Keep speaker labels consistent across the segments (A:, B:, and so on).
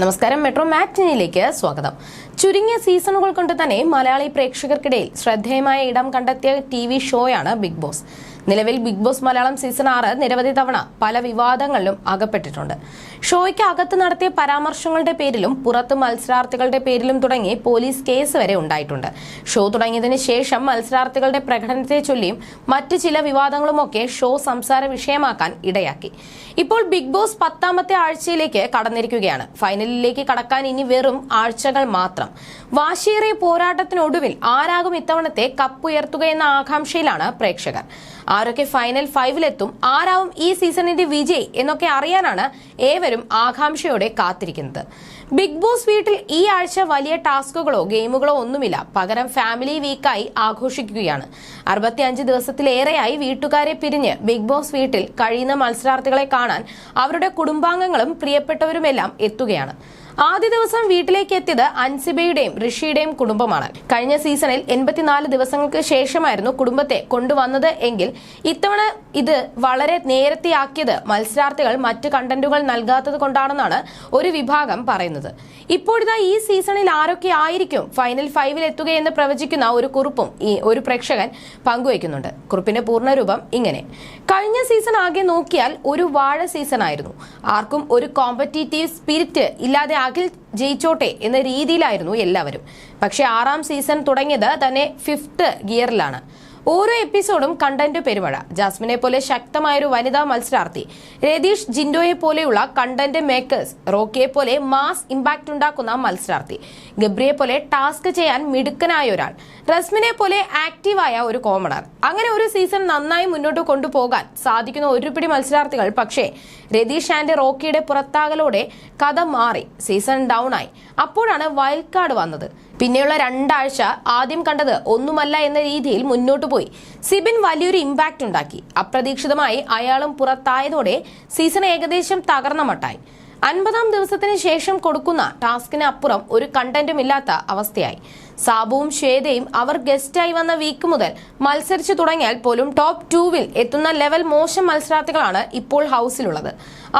A: നമസ്കാരം മെട്രോ മാറ്റിനിയിലേക്ക് സ്വാഗതം. ചുരുങ്ങിയ സീസണുകൾ കൊണ്ട് തന്നെ മലയാളി പ്രേക്ഷകർക്കിടയിൽ ശ്രദ്ധേയമായ ഇടം കണ്ടെത്തിയ ടി ഷോയാണ് ബിഗ് ബോസ്. നിലവിൽ ബിഗ് ബോസ് മലയാളം സീസൺ ആറ് നിരവധി തവണ പല വിവാദങ്ങളിലും അകപ്പെട്ടിട്ടുണ്ട്. ഷോയ്ക്ക് അകത്ത് നടത്തിയ പരാമർശങ്ങളുടെ പേരിലും പുറത്ത് മത്സരാർത്ഥികളുടെ പേരിലും തുടങ്ങി പോലീസ് കേസ് വരെ ഉണ്ടായിട്ടുണ്ട്. ഷോ തുടങ്ങിയതിന് ശേഷം മത്സരാർത്ഥികളുടെ പ്രകടനത്തെ ചൊല്ലിയും മറ്റ് ചില വിവാദങ്ങളുമൊക്കെ ഷോ സംസാര വിഷയമാക്കാൻ ഇടയാക്കി. ഇപ്പോൾ ബിഗ് ബോസ് പത്താമത്തെ ആഴ്ചയിലേക്ക് കടന്നിരിക്കുകയാണ്. ഫൈനലിലേക്ക് കടക്കാൻ ഇനി വെറും ആഴ്ചകൾ മാത്രം. വാശിയേറിയ പോരാട്ടത്തിനൊടുവിൽ ആരാകും ഇത്തവണത്തെ കപ്പ് ഉയർത്തുകയെന്ന ആകാംക്ഷയിലാണ് പ്രേക്ഷകർ. ആരൊക്കെ ഫൈനൽ ഫൈവിലെത്തും ആരാവും ഈ സീസണിന്റെ വിജയ് എന്നൊക്കെ അറിയാനാണ് ഏവരും ആകാംക്ഷയോടെ കാത്തിരിക്കുന്നത്. ബിഗ് ബോസ് വീട്ടിൽ ഈ ആഴ്ച വലിയ ടാസ്കുകളോ ഗെയിമുകളോ ഒന്നുമില്ല. പകരം ഫാമിലി വീക്കായി ആഘോഷിക്കുകയാണ്. അറുപത്തിയഞ്ച് ദിവസത്തിലേറെയായി വീട്ടുകാരെ പിരിഞ്ഞ് ബിഗ് ബോസ് വീട്ടിൽ കഴിയുന്ന മത്സരാർത്ഥികളെ കാണാൻ അവരുടെ കുടുംബാംഗങ്ങളും പ്രിയപ്പെട്ടവരുമെല്ലാം എത്തുകയാണ്. ആദ്യ ദിവസം വീട്ടിലേക്ക് എത്തിയത് അൻസിബയുടെയും ഋഷിയുടെയും കുടുംബമാണ്. കഴിഞ്ഞ സീസണിൽ എൺപത്തിനാല് ദിവസങ്ങൾക്ക് ശേഷമായിരുന്നു കുടുംബത്തെ കൊണ്ടുവന്നത് എങ്കിൽ ഇത്തവണ ഇത് വളരെ നേരത്തെയാക്കിയത് മത്സരാർത്ഥികൾ മറ്റ് കണ്ടന്റുകൾ നൽകാത്തത് കൊണ്ടാണെന്നാണ് ഒരു വിഭാഗം പറയുന്നത്. ഇപ്പോഴിതാ ഈ സീസണിൽ ആരൊക്കെ ആയിരിക്കും ഫൈനൽ ഫൈവിൽ എത്തുകയെന്ന് പ്രവചിക്കുന്ന ഒരു കുറിപ്പും ഈ ഒരു പ്രേക്ഷകൻ പങ്കുവയ്ക്കുന്നുണ്ട്. കുറിപ്പിന്റെ പൂർണരൂപം ഇങ്ങനെ. കഴിഞ്ഞ സീസൺ ആകെ നോക്കിയാൽ ഒരു വാഴ സീസൺ ആയിരുന്നു. ആർക്കും ഒരു കോമ്പറ്റീറ്റീവ് സ്പിരിറ്റ് ഇല്ലാതെ അഖിൽ ജയിച്ചോട്ടെ എന്ന രീതിയിലായിരുന്നു എല്ലാവരും. പക്ഷേ ആറാം സീസൺ തുടങ്ങിയത് തന്നെ ഫിഫ്ത്ത് ഗിയറിലാണ് ഓരോ എപ്പിസോഡും കണ്ടന്റ് പെരുമഴ ജാസ്മിനെ പോലെ ശക്തമായ ഒരു വനിതാ മത്സരാർത്ഥി. രതീഷ് ജിൻഡോയെ പോലെയുള്ള കണ്ടന്റ് മേക്കേഴ്സ് റോക്കിയെ പോലെ മാസ് ഇമ്പാക്ട് ഉണ്ടാക്കുന്ന മത്സരാർത്ഥി. ഗബ്രിയെ പോലെ ടാസ്ക് ചെയ്യാൻ മിടുക്കനായ ഒരാൾ. റസ്മിനെ പോലെ ആക്റ്റീവായ ഒരു കോമണർ അങ്ങനെ ഒരു സീസൺ നന്നായി മുന്നോട്ട് കൊണ്ടുപോകാൻ സാധിക്കുന്ന ഒരുപിടി മത്സരാർത്ഥികൾ. പക്ഷേ രതീഷ് ആൻഡ് റോക്കിയുടെ പുറത്താകലോടെ കഥ മാറി. സീസൺ ഡൗൺ ആയി. അപ്പോഴാണ് വൈൽഡ് കാർഡ് വന്നത്. പിന്നെയുള്ള രണ്ടാഴ്ച ആദ്യം കണ്ടത് ഒന്നുമല്ല എന്ന രീതിയിൽ മുന്നോട്ടു പോയി. സിബിൻ വലിയൊരു ഇമ്പാക്ട് ഉണ്ടാക്കി. അപ്രതീക്ഷിതമായി അയാളും പുറത്തായതോടെ സീസൺ ഏകദേശം തകർന്ന മട്ടായി. അൻപതാം ദിവസത്തിന് ശേഷം കൊടുക്കുന്ന ടാസ്കിന് അപ്പുറം ഒരു കണ്ടന്റും ഇല്ലാത്ത അവസ്ഥയായി. സാബുവും ശ്വേതയും അവർ ഗസ്റ്റായി വന്ന വീക്ക് മുതൽ മത്സരിച്ചു തുടങ്ങിയാൽ പോലും ടോപ്പ് ടൂവിൽ എത്തുന്ന ലെവൽ മോശം മത്സരാർത്ഥികളാണ് ഇപ്പോൾ ഹൗസിലുള്ളത്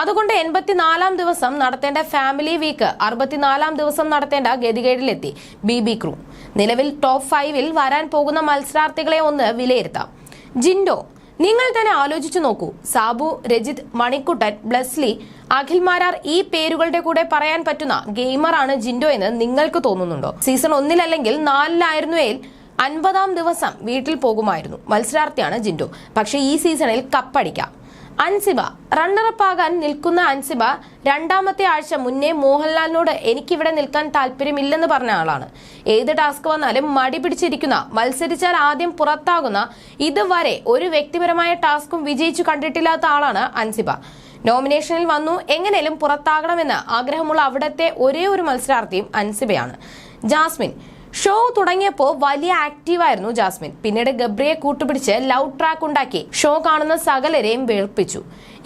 A: അതുകൊണ്ട് എൺപത്തിനാലാം ദിവസം നടത്തേണ്ട ഫാമിലി വീക്ക് അറുപത്തിനാലാം ദിവസം നടത്തേണ്ട ഗതികേടിലെത്തി ബി ബി ക്രൂ നിലവിൽ ടോപ്പ് ഫൈവിൽ വരാൻ പോകുന്ന മത്സരാർത്ഥികളെ ഒന്ന് വിലയിരുത്താം. ജിൻഡോ നിങ്ങൾ തന്നെ ആലോചിച്ചു നോക്കൂ. സാബു രജിത് മണിക്കുട്ടൻ ബ്ലസ്ലി അഖിൽ മാരാർ ഈ പേരുകളുടെ കൂടെ പറയാൻ പറ്റുന്ന ഗെയിമറാണ് ജിൻഡോ എന്ന് നിങ്ങൾക്ക് തോന്നുന്നുണ്ടോ? സീസൺ ഒന്നിലല്ലെങ്കിൽ നാലിലായിരുന്നുവെങ്കിൽ അൻപതാം ദിവസം വീട്ടിൽ പോകുമായിരുന്നു. മത്സരാർത്ഥിയാണ് ജിൻഡോ. പക്ഷേ ഈ സീസണിൽ കപ്പടിക്കാം. അൻസിബ. റണ്ണറപ്പാകാൻ നിൽക്കുന്ന അൻസിബ രണ്ടാമത്തെ ആഴ്ച മുന്നേ മോഹൻലാലിനോട് എനിക്കിവിടെ നിൽക്കാൻ താല്പര്യമില്ലെന്ന് പറഞ്ഞ ആളാണ്. ഏത് ടാസ്ക് വന്നാലും മടി പിടിച്ചിരിക്കുന്ന മത്സരിച്ചാൽ ആദ്യം പുറത്താകുന്ന ഇതുവരെ ഒരു വ്യക്തിപരമായ ടാസ്കും വിജയിച്ചു കണ്ടിട്ടില്ലാത്ത ആളാണ് അൻസിബ. നോമിനേഷനിൽ വന്നു എങ്ങനെയും പുറത്താകണമെന്ന് ആഗ്രഹമുള്ള അവിടത്തെ ഒരേ ഒരു മത്സരാർത്ഥിയും അൻസിബയാണ്. ജാസ്മിൻ ഷോ തുടങ്ങിയപ്പോൾ വലിയ ആക്റ്റീവായിരുന്നു ജാസ്മിൻ. പിന്നീട് ഗബ്രിയെ കൂട്ടുപിടിച്ച് ലവ് ട്രാക്ക് ഉണ്ടാക്കി. ഷോ കാണുന്ന സകലരെയും വെളുപ്പിച്ചു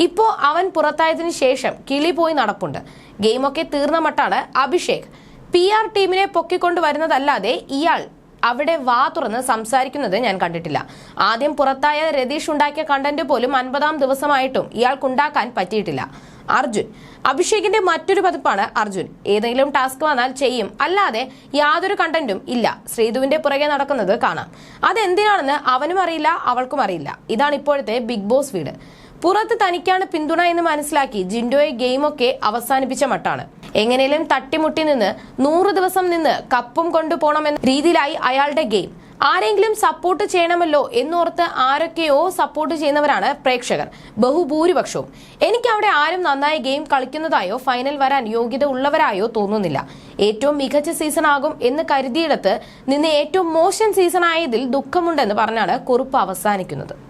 A: ഇപ്പോ അവൻ പുറത്തായതിനു ശേഷം കിളി പോയി നടപ്പുണ്ട്. ഗെയിമൊക്കെ തീർന്ന മട്ടാണ് അഭിഷേക്. പി ആർ ടീമിനെ പൊക്കിക്കൊണ്ട് വരുന്നതല്ലാതെ ഇയാൾ അവിടെ വാ തുറന്ന് സംസാരിക്കുന്നത് ഞാൻ കണ്ടിട്ടില്ല. ആദ്യം പുറത്തായ രതീഷ് ഉണ്ടാക്കിയ കണ്ടന്റ് പോലും അൻപതാം ദിവസമായിട്ടും ഇയാൾക്കുണ്ടാക്കാൻ പറ്റിയിട്ടില്ല. അർജുൻ. അഭിഷേകിന്റെ മറ്റൊരു പതിപ്പാണ് അർജുൻ. ഏതെങ്കിലും ടാസ്ക് വന്നാൽ ചെയ്യും. അല്ലാതെ യാതൊരു കണ്ടന്റും ഇല്ല. ശ്രീധുവിന്റെ പുറകെ നടക്കുന്നത് കാണാം. അതെന്തിനാണെന്ന് അവനും അറിയില്ല അവൾക്കും അറിയില്ല. ഇതാണ് ഇപ്പോഴത്തെ ബിഗ് ബോസ് വീട്. പുറത്ത് തനിക്കാണ് പിന്തുണ എന്ന് മനസ്സിലാക്കി ജിൻഡോയെ ഗെയിമൊക്കെ അവസാനിപ്പിച്ച മട്ടാണ്. എങ്ങനെയും തട്ടിമുട്ടി നിന്ന് നൂറ് ദിവസം നിന്ന് കപ്പും കൊണ്ടുപോകണമെന്ന രീതിയിലായി അയാളുടെ ഗെയിം. ആരെങ്കിലും സപ്പോർട്ട് ചെയ്യണമല്ലോ എന്നോർത്ത് ആരൊക്കെയോ സപ്പോർട്ട് ചെയ്യുന്നവരാണ് പ്രേക്ഷകർ. ബഹുഭൂരിപക്ഷവും. എനിക്ക് അവിടെ ആരും നന്നായി ഗെയിം കളിക്കുന്നതായോ ഫൈനൽ വരാൻ യോഗ്യത ഉള്ളവരായോ തോന്നുന്നില്ല. ഏറ്റവും മികച്ച സീസൺ ആകും എന്ന് കരുതിയിടത്ത് നിന്ന് ഏറ്റവും മോശം സീസൺ ആയതിൽ ദുഃഖമുണ്ടെന്ന് പറഞ്ഞാണ് കുറിപ്പ് അവസാനിക്കുന്നത്.